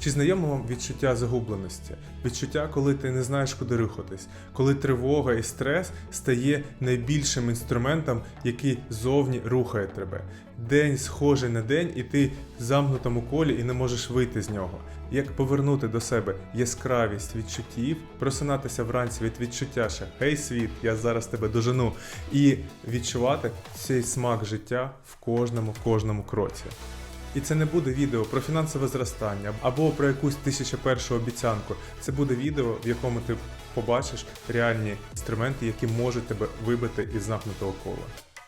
Чи знайомо вам відчуття загубленості? Відчуття, коли ти не знаєш, куди рухатись, коли тривога і стрес стає найбільшим інструментом, який зовні рухає тебе. День схожий на день, і ти в замкнутому колі і не можеш вийти з нього. Як повернути до себе яскравість відчуттів, просинатися вранці від відчуття, що гей світ, я зараз тебе дожену, і відчувати цей смак життя в кожному кожному кроці. І це не буде відео про фінансове зростання або про якусь тисяча першу обіцянку. Це буде відео, в якому ти побачиш реальні інструменти, які можуть тебе вибити із замкнутого кола.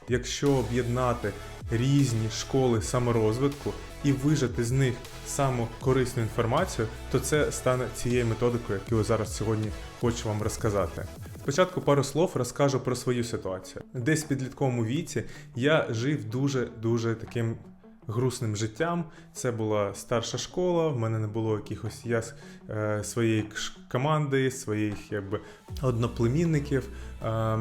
Якщо об'єднати різні школи саморозвитку і вижати з них саму корисну інформацію, то це стане цією методикою, яку я зараз сьогодні хочу вам розказати. Спочатку пару слов розкажу про свою ситуацію. Десь в підлітковому віці я жив дуже дуже таким грустним життям. Це була старша школа, в мене не було якихось яс е, своєї команди, своїх якби одноплемінників. Е,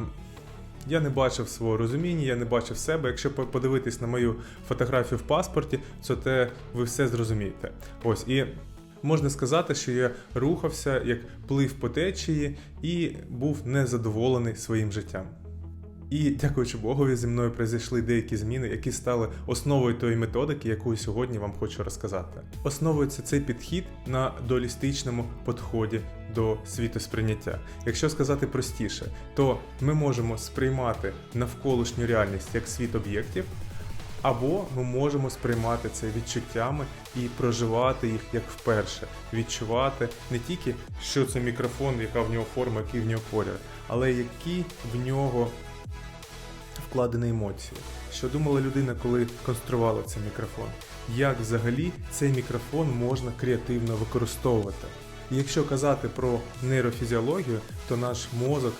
я не бачив свого розуміння, я не бачив себе. Якщо подивитись на мою фотографію в паспорті, то те ви все зрозумієте. Ось і можна сказати, що я рухався як плив по течії і був незадоволений своїм життям. І дякуючи Богові, зі мною произійшли деякі зміни, які стали основою тої методики, яку сьогодні вам хочу розказати. Основується цей підхід на дуалістичному підході до світосприйняття. Якщо сказати простіше, то ми можемо сприймати навколишню реальність як світ об'єктів, або ми можемо сприймати це відчуттями і проживати їх як вперше, відчувати не тільки, що це мікрофон, яка в нього форма, який в нього колір, але які в нього вкладені емоції. Що думала людина, коли конструювала цей мікрофон? Як взагалі цей мікрофон можна креативно використовувати? І якщо казати про нейрофізіологію, то наш мозок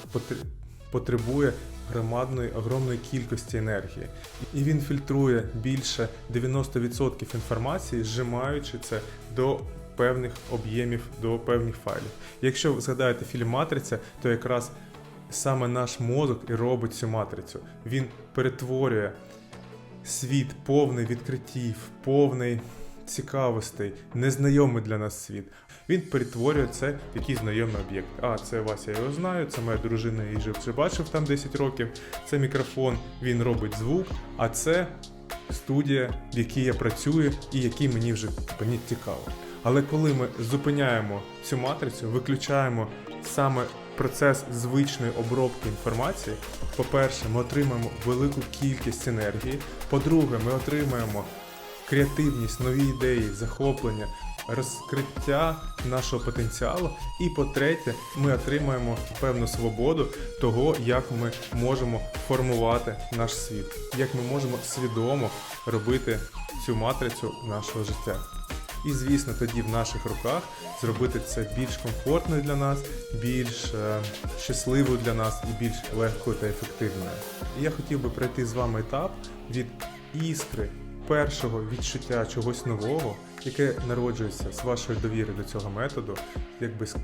потребує громадної огромної кількості енергії. І він фільтрує більше 90% інформації, зжимаючи це до певних об'ємів, до певних файлів. Якщо ви згадаєте фільм Матриця, то якраз саме наш мозок і робить цю матрицю. Він перетворює світ повний відкриттів, повний цікавостей, незнайомий для нас світ. Він перетворює це в якийсь знайомий об'єкт. А, це Вася, я його знаю, це моя дружина, її вже- бачив там 10 років. Це мікрофон, він робить звук, а це студія, в якій я працюю і якій мені вже мені цікаво. Але коли ми зупиняємо цю матрицю, виключаємо саме процес звичної обробки інформації, по-перше, ми отримаємо велику кількість енергії. По-друге, ми отримаємо креативність, нові ідеї, захоплення, розкриття нашого потенціалу. І по-третє, ми отримаємо певну свободу того, як ми можемо формувати наш світ, як ми можемо свідомо робити цю матрицю нашого життя. І звісно, тоді в наших руках зробити це більш комфортною для нас, більш е, щасливою для нас і більш легкою та ефективною. Я хотів би пройти з вами етап від іскри першого відчуття чогось нового, яке народжується з вашої довіри до цього методу, якби з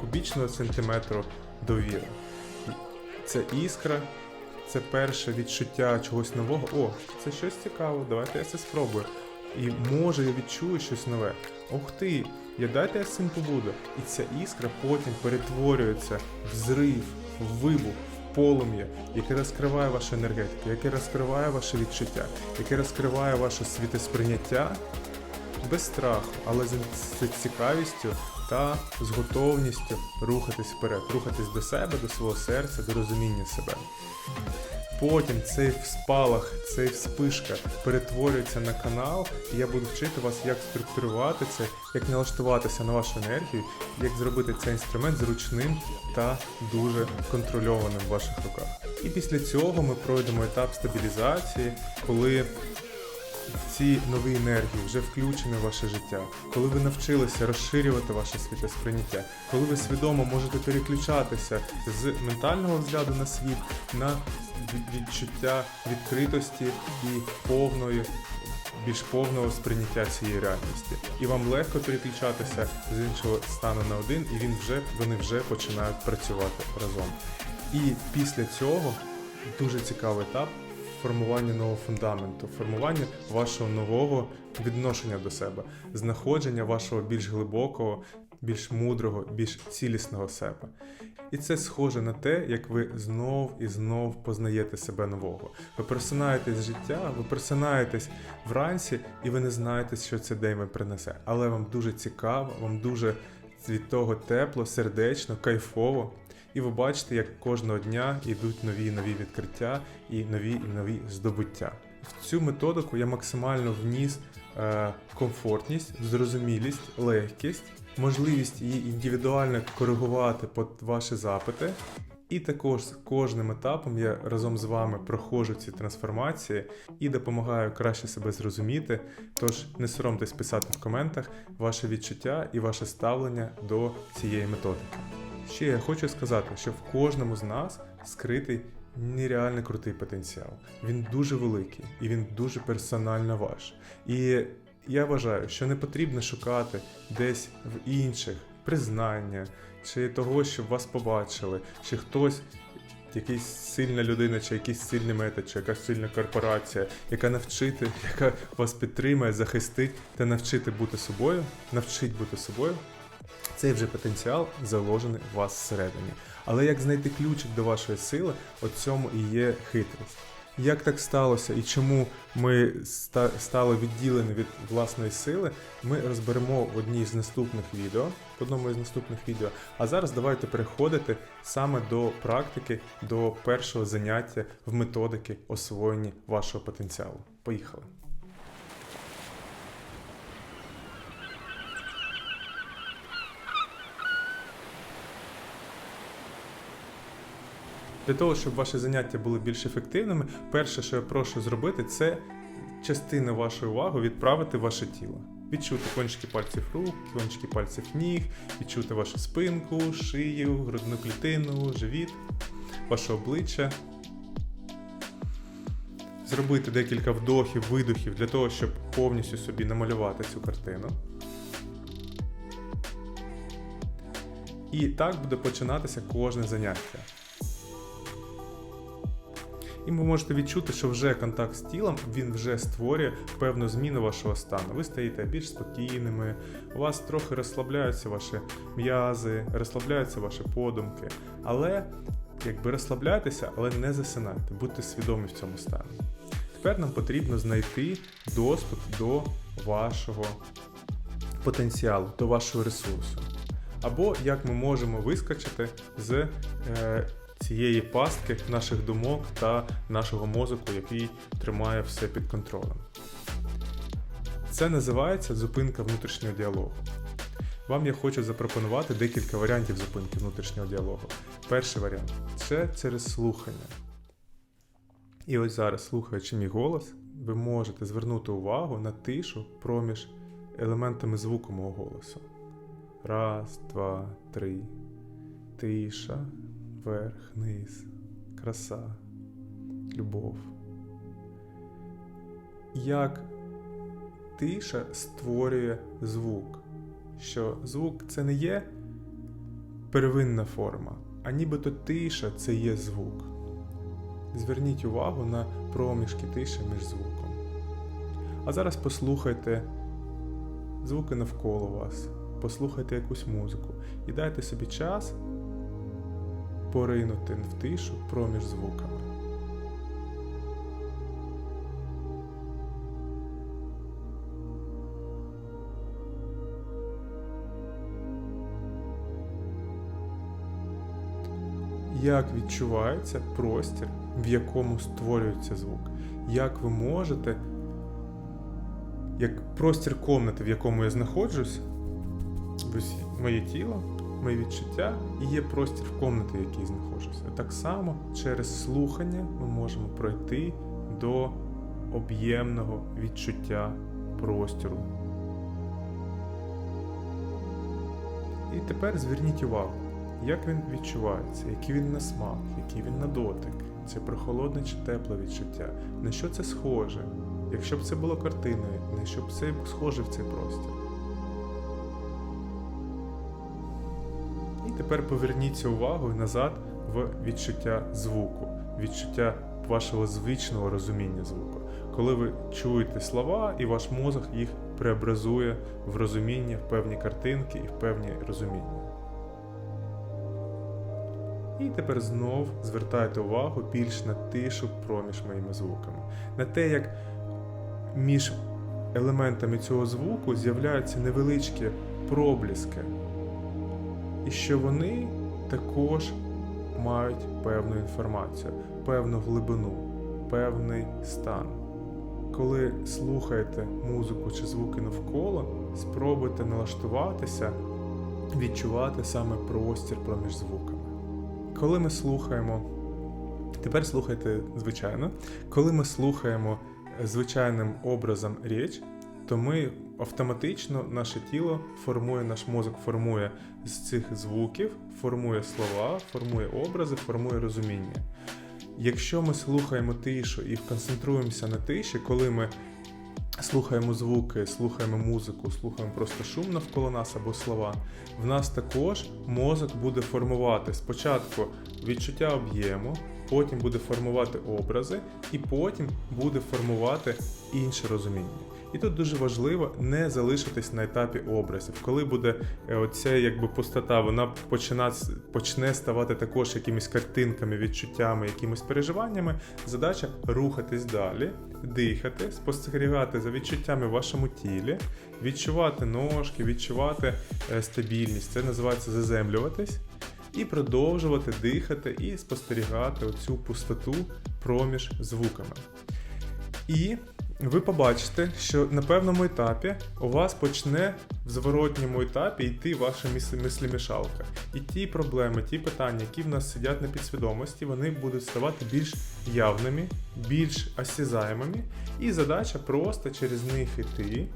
кубічного сантиметру довіри. Це іскра, це перше відчуття чогось нового. О, це щось цікаве, давайте я це спробую. І може я відчую щось нове. Ох ти, я дайте я з цим побуду. І ця іскра потім перетворюється в зрив, в вибух, в полум'я, яке розкриває вашу енергетику, яке розкриває ваше відчуття, яке розкриває ваше світосприйняття без страху, але з, цікавістю та з готовністю рухатись вперед, рухатись до себе, до свого серця, до розуміння себе. Потім цей спалах, цей вспишка перетворюється на канал, і я буду вчити вас, як структурувати це, як налаштуватися на вашу енергію, як зробити цей інструмент зручним та дуже контрольованим в ваших руках. І після цього ми пройдемо етап стабілізації, коли ці нові енергії вже включені в ваше життя, коли ви навчилися розширювати ваше світосприйняття, коли ви свідомо можете переключатися з ментального взгляду на світ на відчуття відкритості і повної. Більш повного сприйняття цієї реальності, і вам легко переключатися з іншого стану на один, і він вже вони вже починають працювати разом. І після цього дуже цікавий етап формування нового фундаменту, формування вашого нового відношення до себе, знаходження вашого більш глибокого, більш мудрого, більш цілісного себе. І це схоже на те, як ви знов і знов познаєте себе нового. Ви просинаєтесь з життя, ви просинаєтесь вранці, і ви не знаєте, що цей день вам принесе. Але вам дуже цікаво, вам дуже від того тепло, сердечно, кайфово. І ви бачите, як кожного дня йдуть нові і нові відкриття і нові і нові здобуття. В цю методику я максимально вніс е, комфортність, зрозумілість, легкість, можливість її індивідуально коригувати під ваші запити. І також з кожним етапом я разом з вами проходжу ці трансформації і допомагаю краще себе зрозуміти. Тож не соромтесь писати в коментах ваше відчуття і ваше ставлення до цієї методики. Ще я хочу сказати, що в кожному з нас скритий нереально крутий потенціал. Він дуже великий і він дуже персонально ваш. І я вважаю, що не потрібно шукати десь в інших признання чи того, щоб вас побачили, чи хтось. Якась сильна людина, чи якийсь сильний метод, чи якась сильна корпорація, яка навчити, яка вас підтримає, захистить та навчити бути собою, навчить бути собою, цей вже потенціал заложений у вас всередині. Але як знайти ключик до вашої сили, от цьому і є хитрість. Як так сталося і чому ми стали відділені від власної сили, ми розберемо в одній з наступних відео, в одному із наступних відео. А зараз давайте переходити саме до практики, до першого заняття в методики освоєння вашого потенціалу. Поїхали! Для того, щоб ваші заняття були більш ефективними, перше, що я прошу зробити, це частину вашої уваги відправити в ваше тіло. Відчути кончики пальців рук, кончики пальців ніг, відчути вашу спинку, шию, грудну клітину, живіт, ваше обличчя. Зробити декілька вдохів, видохів для того, щоб повністю собі намалювати цю картину. І так буде починатися кожне заняття. І ви можете відчути, що вже контакт з тілом він вже створює певну зміну вашого стану. Ви стаєте більш спокійними, у вас трохи розслабляються ваші м'язи, розслабляються ваші подумки. Але якби розслабляйтеся, але не засинайте, будьте свідомі в цьому стані. Тепер нам потрібно знайти доступ до вашого потенціалу, до вашого ресурсу. Або як ми можемо вискочити з е, цієї пастки наших думок та нашого мозку, який тримає все під контролем. Це називається зупинка внутрішнього діалогу. Вам я хочу запропонувати декілька варіантів зупинки внутрішнього діалогу. Перший варіант це через слухання. І ось зараз, слухаючи мій голос, ви можете звернути увагу на тишу проміж елементами звуку мого голосу. Раз, два, три. Тиша, вверх, низ, краса, любов. Як тиша створює звук, що звук це не є первинна форма, а нібито тиша це є звук. Зверніть увагу на проміжки тиші між звуком. А зараз послухайте звуки навколо вас, послухайте якусь музику і дайте собі час поринути в тишу проміж звуками. Як відчувається простір, в якому створюється звук? Як ви можете, як простір комнати, в якому я знаходжусь, моє тіло, мої відчуття і є простір в комнаті, в якій знаходжуся. Так само через слухання ми можемо пройти до об'ємного відчуття простору. І тепер зверніть увагу, як він відчувається, який він на смак, який він на дотик, це прохолодне чи тепле відчуття, на що це схоже, якщо б це було картиною, на що б це схоже в цей простір. І тепер поверніться увагою назад в відчуття звуку, відчуття вашого звичного розуміння звуку. Коли ви чуєте слова, і ваш мозок їх преобразує в розуміння, в певні картинки і в певні розуміння. І тепер знов звертайте увагу більш на тишу проміж моїми звуками, на те, як між елементами цього звуку з'являються невеличкі пробліски, і що вони також мають певну інформацію, певну глибину, певний стан. Коли слухаєте музику чи звуки навколо, спробуйте налаштуватися, відчувати саме простір проміж звуками. Коли ми слухаємо, тепер слухайте звичайно, коли ми слухаємо звичайним образом річ, то ми автоматично наше тіло формує, наш мозок формує з цих звуків, формує слова, формує образи, формує розуміння. Якщо ми слухаємо тишу і концентруємося на тиші, коли ми слухаємо звуки, слухаємо музику, слухаємо просто шум навколо нас або слова, в нас також мозок буде формувати спочатку відчуття об'єму, потім буде формувати образи, і потім буде формувати інше розуміння. І тут дуже важливо не залишитись на етапі образів. Коли буде е, оця якби пустота, вона почина, почне ставати також якимись картинками, відчуттями, якимись переживаннями. Задача рухатись далі, дихати, спостерігати за відчуттями в вашому тілі, відчувати ножки, відчувати е, стабільність. Це називається заземлюватись. І продовжувати дихати і спостерігати оцю пустоту проміж звуками. І ви побачите, що на певному етапі у вас почне в зворотньому етапі йти ваша мислімішалка. І ті проблеми, ті питання, які в нас сидять на підсвідомості, вони будуть ставати більш явними, більш осязаємими. І задача просто через них іти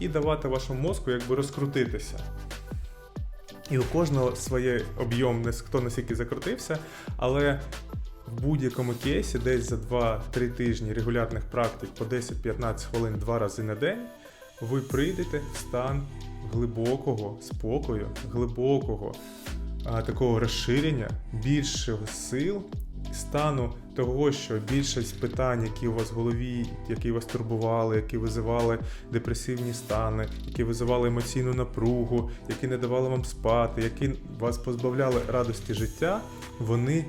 і давати вашому мозку якби розкрутитися. І у кожного своє об'єм, хто наскільки закрутився, але в будь-якому кейсі, десь за 2-3 тижні регулярних практик по 10-15 хвилин два рази на день, ви прийдете в стан глибокого спокою, глибокого а, такого розширення, більшого сил, стану того, що більшість питань, які у вас в голові, які вас турбували, які визивали депресивні стани, які визивали емоційну напругу, які не давали вам спати, які вас позбавляли радості життя, вони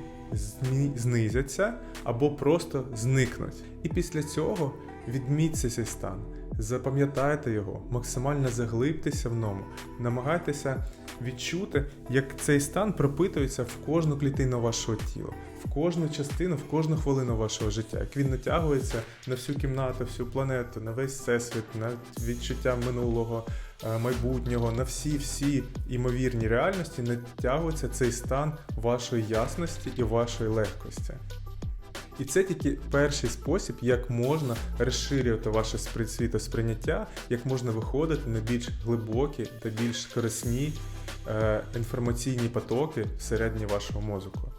знизяться або просто зникнуть. І після цього відмітьте цей стан, запам'ятайте його, максимально заглибтеся в ньому, намагайтеся відчути, як цей стан пропитується в кожну клітину вашого тіла, в кожну частину, в кожну хвилину вашого життя, як він натягується на всю кімнату, всю планету, на весь всесвіт, на відчуття минулого, е, майбутнього, на всі-всі імовірні реальності натягується цей стан вашої ясності і вашої легкості. І це тільки перший спосіб, як можна розширювати ваше спри- світосприйняття, як можна виходити на більш глибокі та більш корисні інформаційні потоки всередині вашого мозку.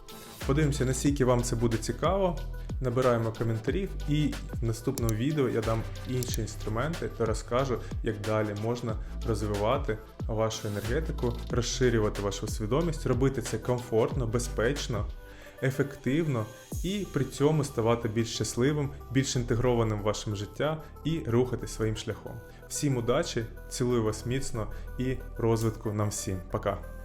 Подивимося, наскільки вам це буде цікаво. Набираємо коментарів, і в наступному відео я дам інші інструменти та розкажу, як далі можна розвивати вашу енергетику, розширювати вашу свідомість, робити це комфортно, безпечно, ефективно і при цьому ставати більш щасливим, більш інтегрованим в ваше життя і рухати своїм шляхом. Всім удачі, цілую вас міцно і розвитку нам всім. Пока!